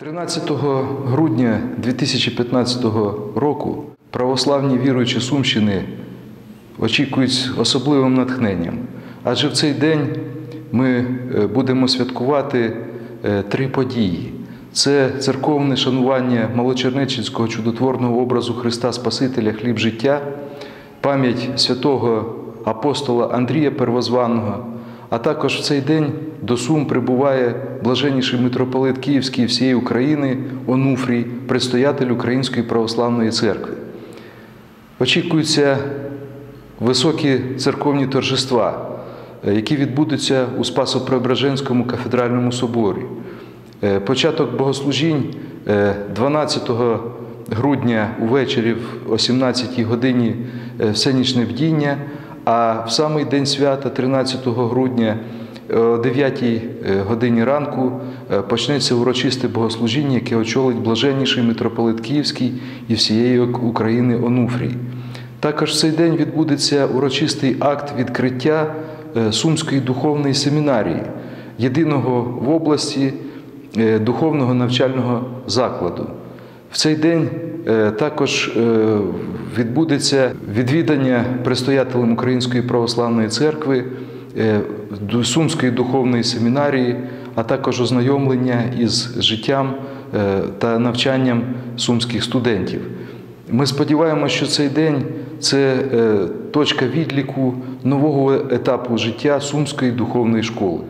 13 грудня 2015 року православні віруючі Сумщини очікують особливим натхненням, адже в цей день ми е, будемо святкувати е, три події: це церковне шанування Малочернеченського чудотворного образу Христа Спасителя хліб життя, пам'ять святого апостола Андрія Первозваного. А також в цей день до Сум прибуває блаженніший митрополит Київський всієї України Онуфрій, предстоятель Української православної церкви. Очікуються високі церковні торжества, е, які відбудуться у Спасо-Преображенському кафедральному соборі. Е, Початок богослужінь е, 12 грудня увечері в 18 годині е, всенічне бдіння, а в самий день свята, 13 грудня, о 9 годині ранку е, почнеться урочисте богослужіння, яке очолить блаженніший митрополит Київський і всієї України Онуфрій. Також в цей день відбудеться урочистий акт відкриття е, Сумської духовної семінарії, єдиного в області е, духовного навчального закладу. В цей день е, також е, відбудеться відвідання предстоятелем Української православної церкви е, Сумської духовної семінарії, а також ознайомлення із життям е, та навчанням сумських студентів. Ми сподіваємося, що цей день це е, точка відліку нового етапу життя Сумської духовної школи.